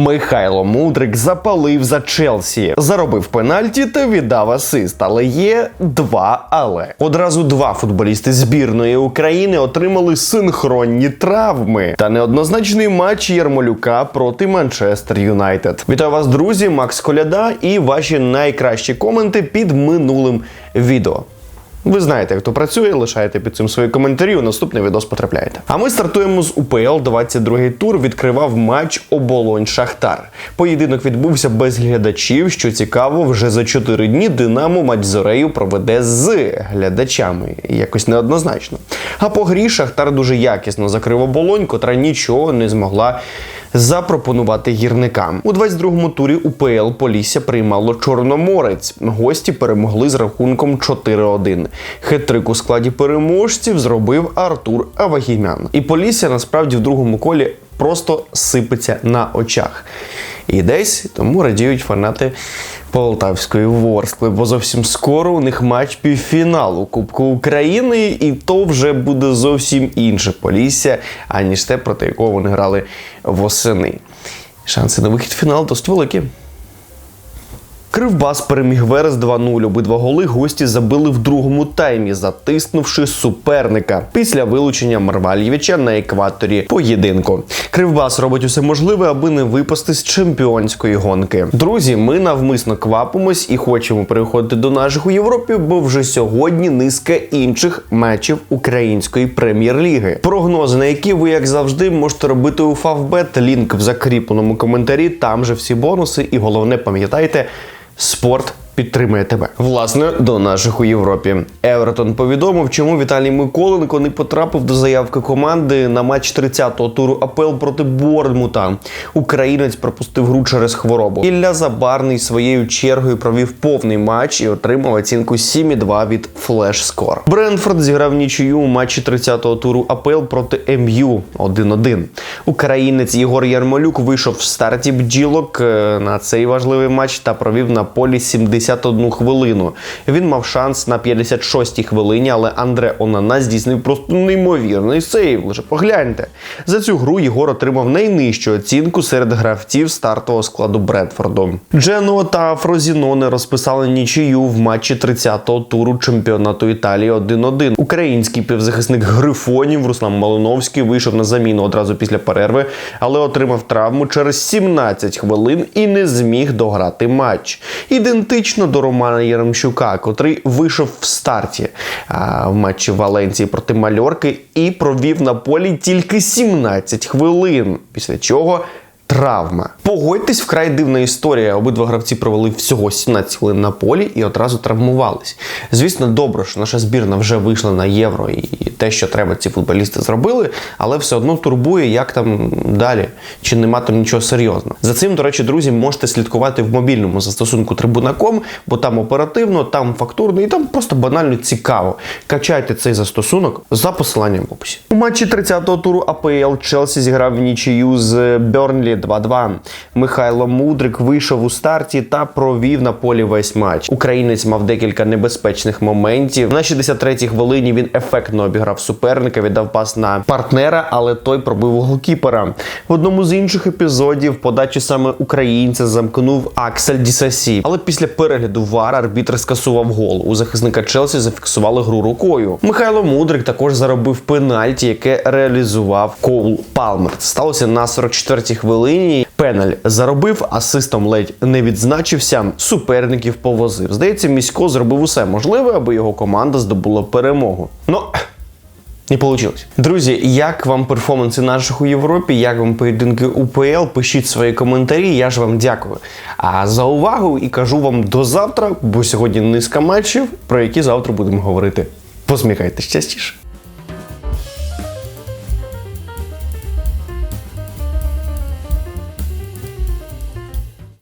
Михайло Мудрик запалив за Челсі, заробив пенальті та віддав асист. Але є два але. Одразу два футболісти збірної України отримали синхронні травми та неоднозначний матч Ярмолюка проти Манчестер Юнайтед. Вітаю вас, друзі! Макс Коляда і ваші найкращі коменти під минулим відео. Ви знаєте, хто працює, лишаєте під цим свої коментарі. У наступний відос потрапляєте. А ми стартуємо з УПЛ. 22-й тур відкривав матч Оболонь Шахтар. Поєдинок відбувся без глядачів. Що цікаво, вже за 4 дні Динамо матч з Орею проведе з глядачами. Якось неоднозначно. А по грі Шахтар дуже якісно закрив оболонь, котра нічого не змогла запропонувати гірникам. У 22-му турі УПЛ Полісся приймало Чорноморець. Гості перемогли з рахунком 4-1. Хет-трик у складі переможців зробив Артур Авагімян. І Полісся насправді в другому колі просто сипеться на очах. І десь тому радіють фанати Полтавської Ворскли, бо зовсім скоро у них матч півфіналу Кубку України, і то вже буде зовсім інше Полісся, аніж те, проти якого вони грали восени. Шанси на вихід в фінал досить великі. Кривбас переміг Верес 2-0. Обидва голи гості забили в другому таймі, затиснувши суперника після вилучення Марвальєвича на екваторі поєдинку. Кривбас робить усе можливе, аби не випасти з чемпіонської гонки. Друзі, ми навмисно квапимось і хочемо переходити до наших у Європі, бо вже сьогодні низка інших матчів української прем'єр-ліги. Прогнози, на які ви, як завжди, можете робити у Фавбет. Лінк в закріпленому коментарі. Там же всі бонуси, і головне, пам'ятайте спорт. Підтримує тебе власне до наших у Європі. Евертон повідомив, чому Віталій Миколенко не потрапив до заявки команди на матч 30-го туру АПЛ проти Борнмута. Українець пропустив гру через хворобу. Ілля Забарний своєю чергою провів повний матч і отримав оцінку 7,2 від Flash Score. Бренфорд зіграв нічию у матчі 30-го туру АПЛ проти МЮ 1-1. Українець Єгор Ярмолюк вийшов в старті бджілок е, на цей важливий матч та провів на полі 70 51 хвилину. Він мав шанс на 56-й хвилині, але Андре Онана здійснив просто неймовірний сейв. Лише погляньте. За цю гру Єгор отримав найнижчу оцінку серед гравців стартового складу Бредфорду. Джено та Фрозіноне розписали нічию в матчі 30-го туру чемпіонату Італії 1-1. Український півзахисник Грифонів Руслан Малиновський вийшов на заміну одразу після перерви, але отримав травму через 17 хвилин і не зміг дограти матч. Ідентично до Романа Яремчука, котрий вийшов в старті а, в матчі Валенції проти Мальорки і провів на полі тільки 17 хвилин. Після чого травма. Погодьтесь, вкрай дивна історія. Обидва гравці провели всього 17 хвилин на полі і одразу травмувались. Звісно, добре, що наша збірна вже вийшла на євро, і те, що треба, ці футболісти зробили, але все одно турбує, як там далі, чи нема там нічого серйозного. За цим, до речі, друзі, можете слідкувати в мобільному застосунку Трибунаком, бо там оперативно, там фактурно і там просто банально цікаво. Качайте цей застосунок за посиланням в описі. У матчі 30-го туру АПЛ Челсі зіграв в нічию з Бернлі 2-2. Михайло Мудрик вийшов у старті та провів на полі весь матч. Українець мав декілька небезпечних моментів. На 63-й хвилині він ефектно обіграв суперника, віддав пас на партнера, але той пробив голкіпера. В одному з інших епізодів подачі саме українця замкнув Аксель Дісасі. Але після перегляду ВАР арбітр скасував гол. У захисника Челсі зафіксували гру рукою. Михайло Мудрик також заробив пенальті, яке реалізував Коул Палмер. Сталося на 44-й хвилині. Пеналь заробив, асистом ледь не відзначився. Суперників повозив. Здається, місько зробив усе можливе, аби його команда здобула перемогу. Ну. Не вийшло. Друзі, як вам перформанси наших у Європі? Як вам поєдинки УПЛ? Пишіть свої коментарі. Я ж вам дякую. А за увагу і кажу вам до завтра, бо сьогодні низка матчів, про які завтра будемо говорити. Посміхайтесь частіше.